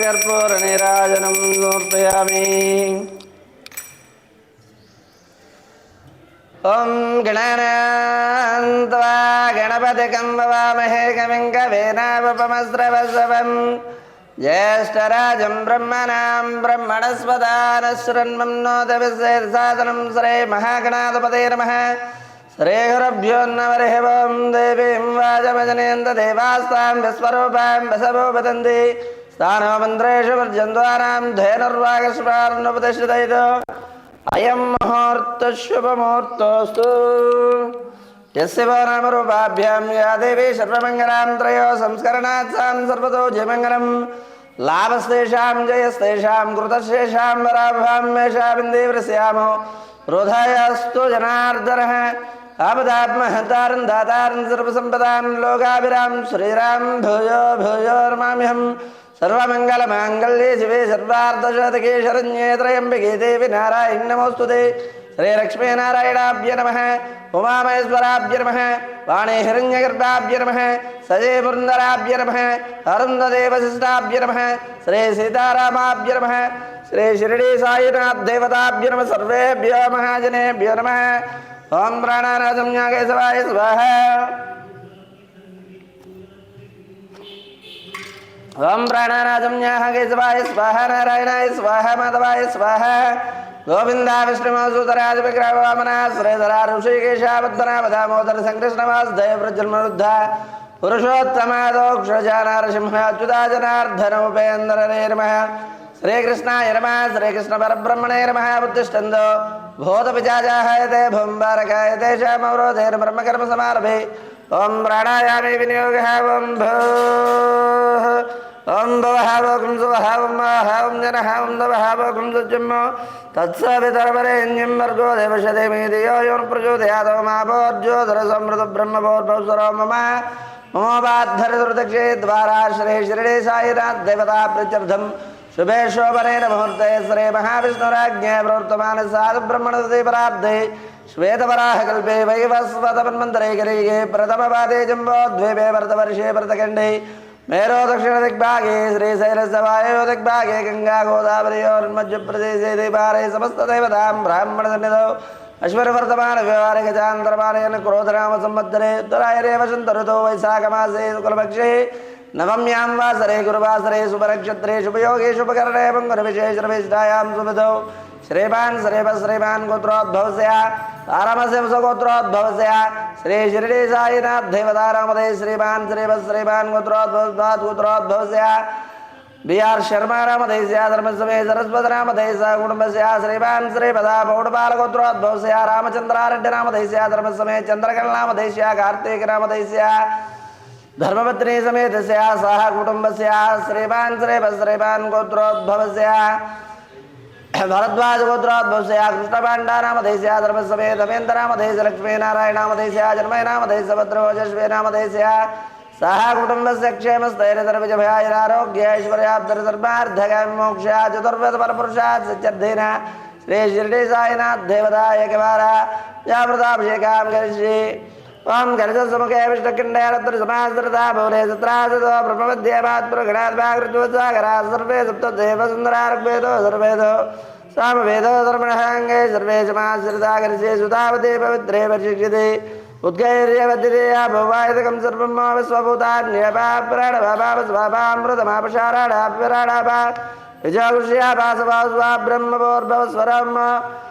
कर्पूरनिराजनं समर्पयामि ॐ गणानान्त्वा गणपतिकं ववामहे कविं कवेनावपमस्रवसवम् ज्येष्ठराजं ब्रह्मणां ब्रह्मणस्पदानशृण्वं नोदविशेषसादनं श्रे महागणाधिपते नमः श्रीगुरुभ्यो नमः ओं देवीं वाजमजनेन्द्रदेवास्तां विस्वरूपां वसवो वदन्ति स्थानमन्त्रेषु पर्यन्तानां धैर्वागस्वार्णपदश्रितैत अयं मुहूर्तशुभमुहूर्तोऽस्तु। यस्य वा नामरूपाभ्यां या देवी सर्वमङ्गलां त्रयो संस्करणात् सां सर्वतो जयमङ्गलं लाभस्तेषां जयस्तेषां जनार्दनः। सर्वसम्पदां लोकाभिरां भूयो, भूयोर्माम्यहम्। సర్వమంగళమాంగళ్యే శివే సర్వార్ధశతకే శరణ్యే త్రయంబికే దేవి నారాయణ నమోస్తుతే శ్రీలక్ష్మీనారాయణాభ్య నమ ఉమామహేశ్వరాభ్య నమ వాణే హిరణ్యగర్భాభ్య నమ సజే పురందరాభ్య నమ అరుంధదేవశిష్టాభ్య నమ శ్రీ సీతారామాభ్య నమ శ్రీ షిరిడి సాయినాథ్ దేవతాభ్య నమ సర్వేభ్యో మహాజనేభ్యో నమ ఓం ప్రాణానాథం న్యాగేశవాయ స్వాహ ओम प्राणानाजम्याः केशवाय स्वाह नारायण स्वाह माधवाय, स्वाह। गोविंदा विष्णु सुतराज विग्रह वामना श्रीधरा ऋषिकेशावद्वना वधामोदर सङ्कृष्णवासुदय प्रज्वलमरुद्धा पुरुषोत्तमादोक्षजा नरसिंहाच्युताजनार्धनोपेन्द्ररे भूत पिजाजा नमः श्रीकृष्णपरब्रह्मणे नमः, बुद्धिष्ठन्दो ब्रह्म कर्म समारभे ओम प्राणायामे विनियोग ओम ओम भवहावकुं सुवहावमाहावं जनहावं नवहावकुं सुज्यम तत्सवितरपरेण्यं वर्गो देवशते मे दियो योन् प्रचोदयातोमापोर्ज्योतिरसमृतब्रह्मभोर्भवसरो मम ममोपाद्धरदृतक्षे द्वारा श्रे श्रीडे सायिनात् देवता प्रचर्धम शुभे शोभनेन मुहूर्ते ब्रह्मण प्रवर्तमानसाधुब्रह्मणसुदीपराब्धे సమృత బ్రహ్మభోర్భవస్వరో మమ మమోపాద్ధరదుర్దక్షే ద్వారా శ్రీ శిరడే సాయినాథ్ దేవతా శ్వేతవరాహకల్పే వైవస్వతమన్మంతరే ప్రథమపాదే జంబోద్వీపే భరతవర్షే భరతఖండే. మేరో దక్షిణ దిగ్భాగే శ్రీశైలస్య వాయో దిగ్భాగే గంగా గోదావరియోర్మధ్యప్రదేశే దీపారే సమస్త దేవతాం బ్రాహ్మణ సన్నిధౌ అశ్వరవర్తమాన వ్యవహారిక చాంద్రమానయన క్రోధరామ సంవత్సరే ఉత్తరాయరే వసంతరుతో వైశాఖమాసే శుక్లపక్షే. నవమ్యాం వాసరే గురువాసరే శుభనక్షత్రే శుభయోగే శుభకరణే మంగళ విశేష మంగళవిశేషరవిష్టాయాం శుభదౌ శ్రీమాన్ శ్రీమ శ్రీమాన్ గోత్రోద్భవస్య తారమస్య గోత్రోద్భవస్య శ్రీ షిరిడి సాయినాథ్ దేవతారామదే శ్రీమాన్ శ్రీమ శ్రీమాన్ గోత్రోద్భవస్వాత్ గోత్రోద్భవస్య బిఆర్ శర్మ రామదేశ్య ధర్మస్వమే సరస్వతి రామదేశ కుటుంబస్య శ్రీమాన్ శ్రీపదా పౌడపాల గోత్రోద్భవస్య రామచంద్రారెడ్డి రామదేశ్య ధర్మస్వమే చంద్రకళ నామదేశ్య కార్తీక రామదేశ్య ధర్మపత్ని సమేతస్య సహ కుటుంబస్య శ్రీమాన్ శ్రీప भरद्वाज गोत्रात् भवस्या कृष्णपाण्डा नामधेस्या धर्मसमे धमेन्द्रनामधेस लक्ष्मीनारायणामधेस्या जन्मयनामधेस भद्रभोजस्वे नामधेस्या सह कुटुम्बस्य क्षेमस्थैर्धर्मजभयायैरारोग्यैश्वर्याब्धर्मार्थगामिमोक्षया चतुर्वेदपरपुरुषात् सिद्ध्यर्थेन श्रीशिर्डी सायिनाथ देवता एकवारा या मृताभिषेकां करिष्ये। ఓం గణసముఖే విష్ణుఖండే రత్న భవనే సత్రాసతో బ్రహ్మవిద్యామాత్మగణాద్వాగృత్వసాగరా సర్వే సప్త సుందరార్వేదో సర్వేదో సామవేదో ధర్మణాంగే సర్వే సమాశ్రితా కరిష్యే సుతావతే పవిత్రే పరిశిక్ష్యతే ఉద్గైర్యవద్యతయా భవాయుధకం సర్వం విశ్వభూతాన్యపాప్రాణభామృతమాపశారాడాప్యరాడాపా విజాగుష్యాపాసవాస్వా బ్రహ్మభోర్భవస్వరం ఆపోయిష్టామయో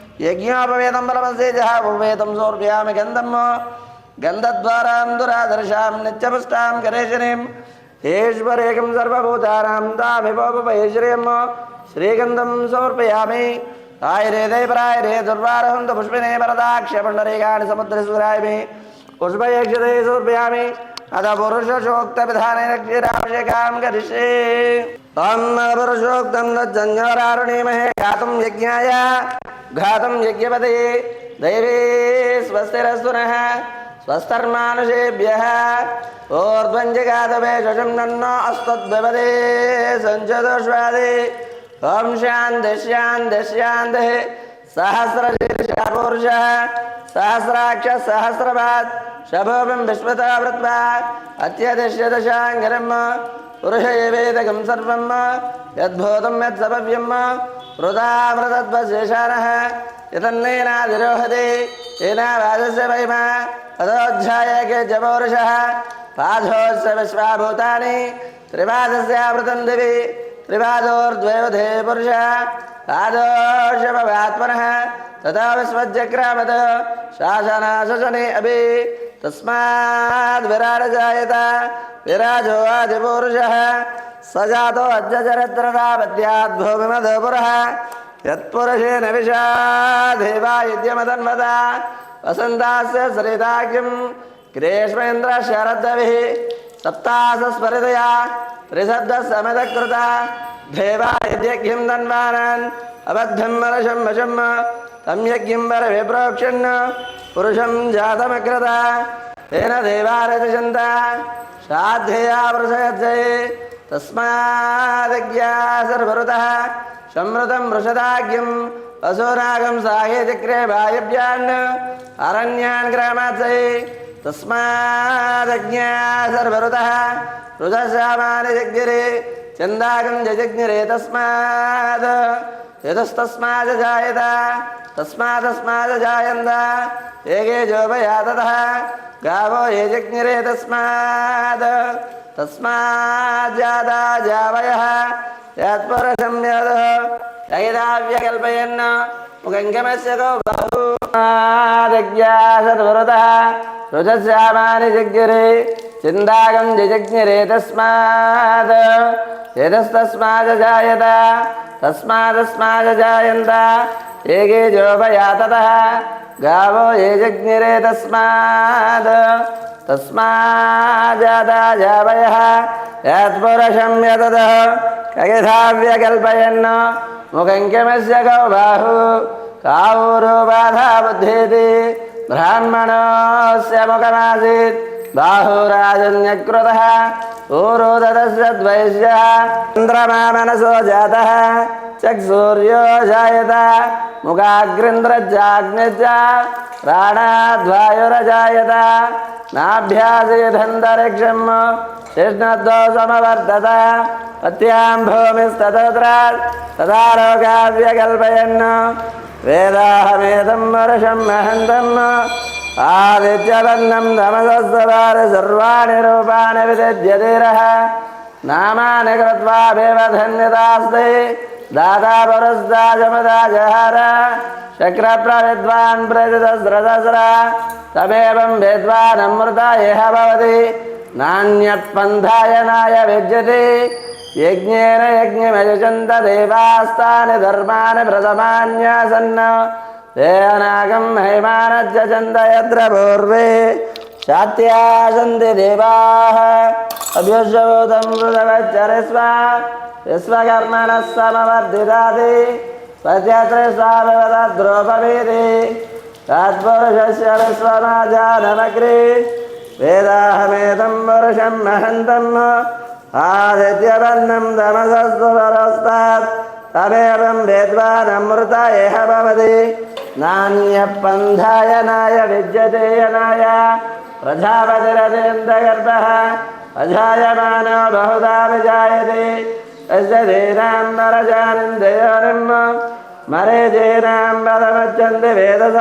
యజ్ఞోపవేదం పరమసేజ ఉపవేతం సోర్భయామి గంధం గంధద్వారాం దురాదర్శాం నిత్యపుష్టాం గణేశనీం. ఈశ్వరేకం సర్వభూతానాం తామిపోపయేశ్వర్యం శ్రీగంధం సమర్పయామి. ఆయురేదే ప్రాయరే దుర్వారహంత పుష్పినే వరదాక్ష పండరీకాని సముద్రసూరాయమి పుష్పయక్షతే సమర్పయామి. అత పురుషోక్త విధాన క్షీరాభిషేకాం కరిష్యే. पुरुषोक्तं तज्जञ्जरारुणीमहे यज्ञाय। घातं यज्ञपदये दैवे स्वस्तिरस्तु नः स्वस्तर्मानुषेभ्यः। ऊर्ध्वञ्जिगातवे शशं नन्नो अस्त्वद्विपदे सञ्चदोष्वादे ॐ शान्तिश्यान्तिश्यान्तिः सहस्रशीर्षपुरुषः, सहस्राक्षः सहस्रभात् शभोभिं विश्वता वृत्वा अत्यधिष्यदशाङ्गिरम्। ऋषयवेदकं सर्वं मा, यद्भूतं यत्सभव्यं मा वृतामृतत्वशेषाणः यतन्नेनाधिरोहति, येनावादस्य महिमा विश्वाभूतानि दिवि पुरुषः तथा विस्मज्जक्रामद शासनाशशने अपि, तस्माद् विराट विराजोवादिपुरुषः स जातो अद्यचरत्रदापद्याद्भूमिमधुपुरः यत्पुरुषेण विषा देवा वसन्तास्य सरिता किं देवा तन्वानान् अबद्धं वशं तं यज्ञं वरविप्रोक्षन् पुरुषं जातमकृता। तेन देवारतिशन्ता साध्ययावृषजये तस्मादज्ञा सर्वरुतः संमृतं वृषदाज्ञम् असोनागं साहेचक्रे भायव्यान् अरण्यान् ग्रामाचये तस्मादज्ञा सर्वरुतः रुदश्यामानजज्ञरे चन्दागं जजज्ञरे तस्माद्। यतस्तस्मादजायत तस्मादस्मादजायन्त एके जोपयाततः గావో ఏ తస్మాద్ తస్మాజ్జాతా జావయ యత్పురుషం యద్ తైదావ్యకల్పయన్ ముఖంగమస్య కో బహుమాదజ్ఞాసర్వృతः రుజశ్యామాని జగ్గిరే చిందాగం జజజ్ఞిరే తస్మాద్ యతస్తస్మాద్ తస్మాదస్మాజాయంత తస్మాదస్మాద్ జాయంత ఏకే జోపయా తతः గావో ఏ జగ్నిరే తస్మాద్. తస్మాజాతా జావయः యత్పురుషం యతదः కగిధావ్యకల్పయన్ ముఖం కిమస్య కౌ బాహు కావురు బాధా బుద్ధేతి. బ్రాహ్మణోస్య ముఖమాసీత్. బాహురాజన్యకృత. ఊరోదరస్య ద్వైశ్యः చంద్రమా మనసో జాతः చక్షుర్యో జాయత ముఖాగ్రింద్రజాగ్నిజ ప్రాణాద్వాయురజాయత నాభ్యాసేధంతరిక్షం కృష్ణద్వోసమవర్ధత పత్యాం భూమిస్తతత్ర తదారోగావ్యకల్పయన్ వేదాహమేదం వరుషం మహంతం ఆదిత్యవర్ణం తమసస్వారి సర్వాణి రూపాణి విద్యతేరः నామాని కృత్వా భేవధన్యతాస్తి దాతా పురస్దాజమదా జహార శక్రప్రవిద్వాన్ ప్రతిదస్రదస్ర తమేవం విద్వానమృత ఇహ భవతి నాణ్యపంథాయనాయ విద్యతి యజ్ఞేన యజ్ఞమయజంత దేవాస్తాని ధర్మాని ప్రథమాన్యాసన్న తేనాగం హైమానజ్జంత యత్ర పూర్వే శాత్యాసంతి దేవాः అభ్యుషభూతం మృదవచ్చరిస్వ విశ్వకర్మణः సమవర్ధితాది స్వచత్రస్వామివద్రోపవేది తత్పురుషస్య విశ్వమాజానమగ్రే వేదాహమేతం పురుషం మహంతం ఆదిత్యవర్ణం తమసస్వరస్తాత్ తమేవం వేద్వానమృత ఏహ భవతి నాణ్యపంధాయనాయ విద్యదేయనాయ ప్రజాపతిరదేంద్రగర్భ ప్రజాయమానో బహుదా విజాయతే తస్యేనాన్నరజానింద్రయోనిమ్మ మరే జైనాం పదమచ్చంది వేదస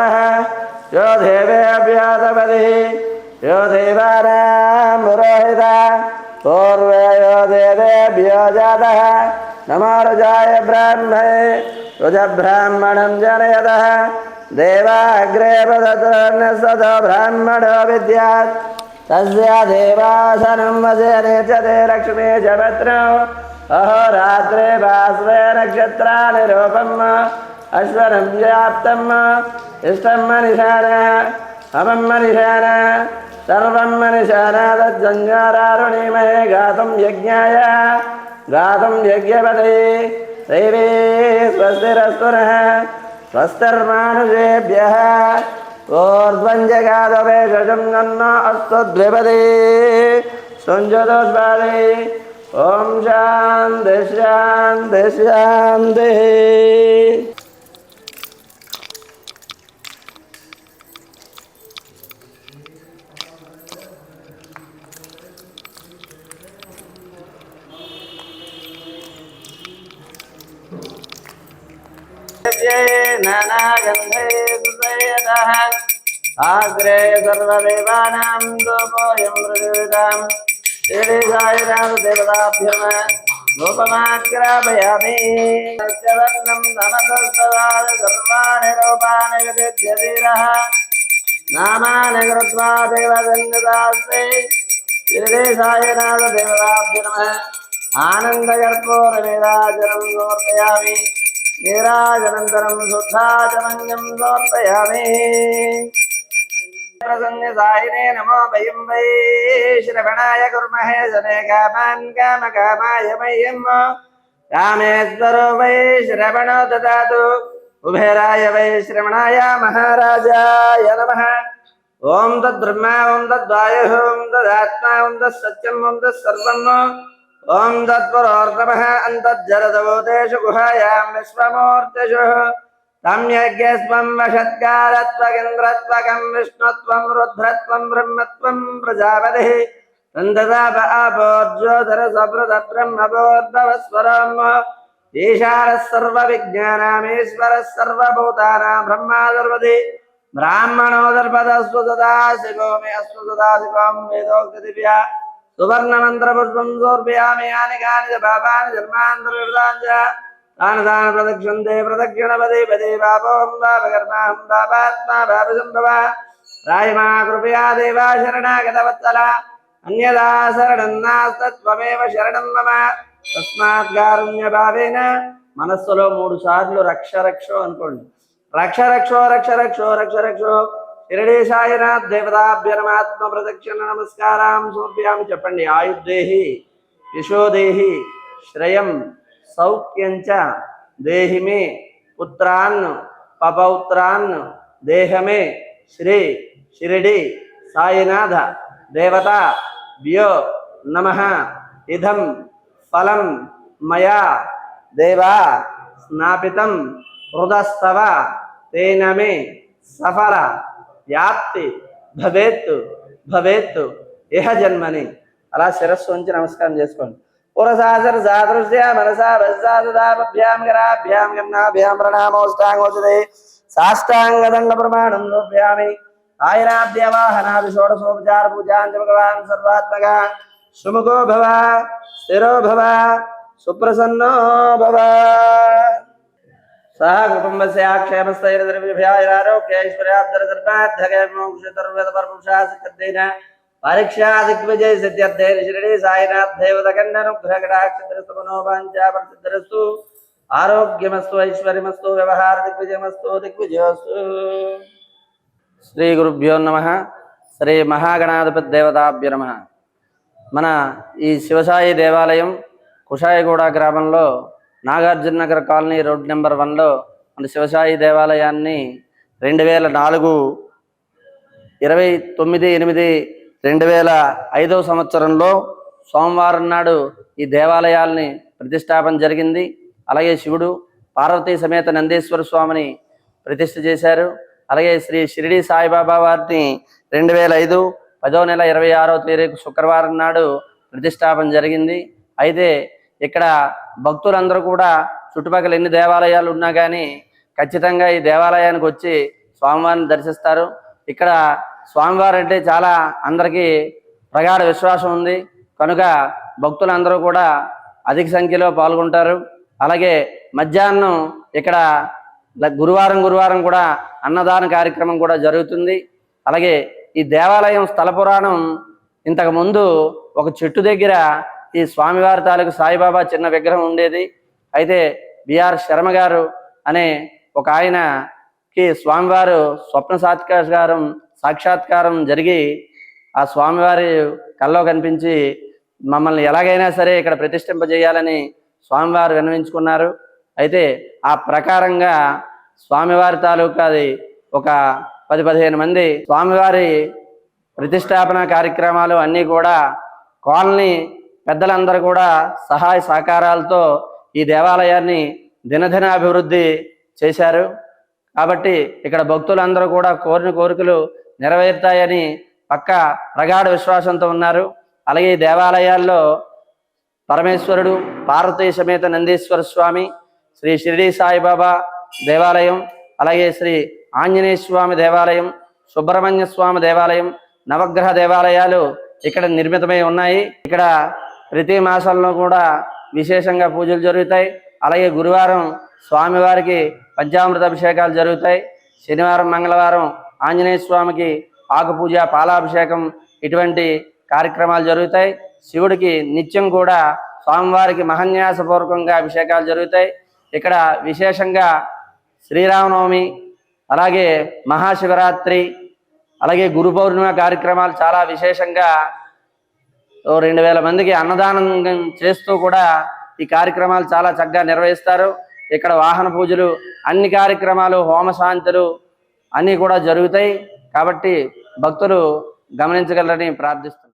యో దేవేభ్యాతపతి యో దేవానాం పురోహిత యో దేవేభ్యో జాత नमो रुजाय ब्राह्मणे रुजब्राह्मणं जनयतः, देवाग्रे पदतो ब्राह्मणो विद्यात्। तस्य देवासनं वसेने च ते लक्ष्मी च पत्रो। अहोरात्रे भास्वे नक्षत्राणि रूपम्, अश्वनं व्याप्तम् इष्टं मनिषाण अमं मनिषाण सर्वं मनिषाण तज्जञ्जारारुणीमहे गातुं यज्ञाय। गातुं यज्ञपते। दैवे स्वस्तिरस्तु नः स्वस्तिर्मानुषेभ्यः ऊर्ध्वञ्जगादवेशं नन्न अस्तु द्विपदे। ॐ शान्ति शान्ति शान्तिः। అగ్రే సర్వదేవానాం గోపోయం మృదుదాం శ్రీ సాయినాథ దేవతాభ్యమ రూపమాక్రాపయామి సత్యవర్ణం క్షీరాజనంతరం శుద్ధాజనంగం సమర్పయామి. ప్రసంగ సాయినే నమో భయం వై శ్రవణాయ కుర్మహే జనే కామాన్ కామ కామాయ మయ్యం రామేశ్వరో వై శ్రవణో దాతు. ఉభయరాయ వై శ్రవణాయ మహారాజాయ నమ. ఓం తద్బ్రహ్మ ఓం తద్వాయు ఓం తదాత్మ ఓం తత్సత్యం ఓం తత్సర్వం. ॐ तत्पुरोर्तमः अन्तर्जरतभूतेषु गुहायां विश्वमूर्तिषु। तं यज्ञस्त्वं वषत्कारत्वगिन्द्रत्वकं विष्णुत्वं रुद्रत्वं ब्रह्मत्वं प्रजापतिः। तन्ददाप आपोर्ज्योधरसभृतब्रह्मभोर्भवस्वरम् ईशानः सर्वविज्ञानामीश्वरः सर्वभूतानां ब्रह्मा सर्वति ब्राह्मणो दर्पदस्वसदासि गोमे अस्वसदासि गों वेदोक्तिभ्यः సువర్ణమంత్రపుష్పం సమర్పయామి ప్రదక్షిణపదే పదే పాపోహం పాపకర్మాహం పాపాత్మా పాపసంభవ రాయమా కృపయా దేవా శరణాగతవత్సల అన్యదా శరణం నాస్తత్వమేవ శరణం మమ తస్మాత్ కారుణ్య భావేన మనస్సులో మూడు సార్లు రక్ష రక్షో అనుకోండి రక్ష రక్షో రక్ష రక్షో రక్ష రక్షో షిరడి సాయినాథ్ ప్రదక్షిణ నమస్కారం సమర్పయామి. చెప్పండి. ఆయుర్దేహి యశోదేహి శ్రయం సౌఖ్యంచ దేహిమే పుత్రాన్ పపౌత్రాన్ దేహమే శ్రీ షిరిడి సాయినాథ దేవత వ్యో నమ ఇదం ఫలం మయా దేవా స్నాపితం హృదస్తవ తేనమే సఫల వ్యాప్తి భవేత్ భవేత్ ఏహ జన్మని. అలా శిరస్సు ఉంచి నమస్కారం చేసుకోండి. పురసాసర సాదృశ్య మనసా భ్యాం గరాభ్యాం గన్నాభ్యాం ప్రణామోష్టాంగోచదే సాష్టాంగదండ ప్రమాణం నోభ్యామి ఆయురాద్యవాహనాది షోడశోపచార పూజాంచ భగవాన్ సర్వాత్మక. సుముఖో భవ స్థిరో భవ సుప్రసన్నో భవ. సహ కుటుంబస్య క్షేమస్థైర్ద్రవ్యభ్యాయురారోగ్యైశ్వర్యాబ్దరధర్మాధ్యగమోక్షతర్వేదపరపురుషాసిద్ధేన పరీక్షా దిగ్విజయ సిద్ధ్యర్థే శ్రీడే సాయినాథ్ దేవతకండనుగ్రహకటాక్షత్రస్తమనోపాంచాపరిసిద్ధరస్తు ఆరోగ్యమస్తు ఐశ్వర్యమస్తు వ్యవహార దిగ్విజయమస్తు దిగ్విజయోస్తు శ్రీ గురుభ్యో నమ. శ్రీ మహాగణాధిపతి దేవతాభ్య నమ మన ఈ శివసాయి దేవాలయం కుషాయగూడ గ్రామంలో Nagarjuna Nagar colony road number వన్లో మన శివసాయి దేవాలయాన్ని రెండు వేల నాలుగు ఇరవై తొమ్మిది ఎనిమిది రెండు వేల ఐదవ సంవత్సరంలో సోమవారం నాడు ఈ దేవాలయాల్ని ప్రతిష్టాపన జరిగింది. అలాగే శివుడు పార్వతీ సమేత నందీశ్వర స్వామిని ప్రతిష్ఠ చేశారు. అలాగే శ్రీ షిరిడి సాయిబాబా వారిని రెండు వేల ఐదు పదో నెల ఇరవై ఆరో తేదీ శుక్రవారం నాడు ప్రతిష్టాపన జరిగింది. అయితే ఇక్కడ భక్తులందరూ కూడా చుట్టుపక్కల ఎన్ని దేవాలయాలు ఉన్నా కానీ ఖచ్చితంగా ఈ దేవాలయానికి వచ్చి స్వామివారిని దర్శిస్తారు. ఇక్కడ స్వామివారు అంటే చాలా అందరికీ ప్రగాఢ విశ్వాసం ఉంది. కనుక భక్తులందరూ కూడా అధిక సంఖ్యలో పాల్గొంటారు. అలాగే మధ్యాహ్నం ఇక్కడ గురువారం గురువారం కూడా అన్నదాన కార్యక్రమం కూడా జరుగుతుంది. అలాగే ఈ దేవాలయం స్థల పురాణం ఇంతకు ముందు ఒక చెట్టు దగ్గర ఈ స్వామివారి తాలూకు సాయిబాబా చిన్న విగ్రహం ఉండేది. అయితే బిఆర్ శర్మ గారు అనే ఒక ఆయనకి స్వామివారు స్వప్న సాత్కారం సాక్షాత్కారం జరిగి ఆ స్వామివారి కల్లో కనిపించి మమ్మల్ని ఎలాగైనా సరే ఇక్కడ ప్రతిష్ఠింపజేయాలని స్వామివారు విన్నవించుకున్నారు. అయితే ఆ ప్రకారంగా స్వామివారి తాలూకాది ఒక పది పదిహేను మంది స్వామివారి ప్రతిష్టాపన కార్యక్రమాలు అన్నీ కూడా కాలనీ పెద్దలందరూ కూడా సహాయ సహకారాలతో ఈ దేవాలయాన్ని దినదిన అభివృద్ధి చేశారు. కాబట్టి ఇక్కడ భక్తులందరూ కూడా కోరిన కోరికలు నెరవేరుతాయని పక్క ప్రగాఢ విశ్వాసంతో ఉన్నారు. అలాగే ఈ దేవాలయాల్లో పరమేశ్వరుడు పార్వతీ సమేత నందీశ్వర స్వామి శ్రీ షిరిడి సాయిబాబా దేవాలయం అలాగే శ్రీ ఆంజనేయ స్వామి దేవాలయం సుబ్రహ్మణ్య స్వామి దేవాలయం నవగ్రహ దేవాలయాలు ఇక్కడ నిర్మితమై ఉన్నాయి. ఇక్కడ ప్రతి మాసంలో కూడా విశేషంగా పూజలు జరుగుతాయి. అలాగే గురువారం స్వామివారికి పంచామృత అభిషేకాలు జరుగుతాయి. శనివారం మంగళవారం ఆంజనేయ స్వామికి ఆకుపూజ పాలాభిషేకం ఇటువంటి కార్యక్రమాలు జరుగుతాయి. శివుడికి నిత్యం కూడా స్వామివారికి మహన్యాసపూర్వకంగా అభిషేకాలు జరుగుతాయి. ఇక్కడ విశేషంగా శ్రీరామనవమి అలాగే మహాశివరాత్రి అలాగే గురు పౌర్ణిమ కార్యక్రమాలు చాలా విశేషంగా ఓ రెండు వేల మందికి అన్నదానం చేస్తూ కూడా ఈ కార్యక్రమాలు చాలా చక్కగా నిర్వహిస్తారు. ఇక్కడ వాహన పూజలు అన్ని కార్యక్రమాలు హోమ శాంతులు అన్నీ కూడా జరుగుతాయి. కాబట్టి భక్తులు గమనించగలరని ప్రార్థిస్తున్నారు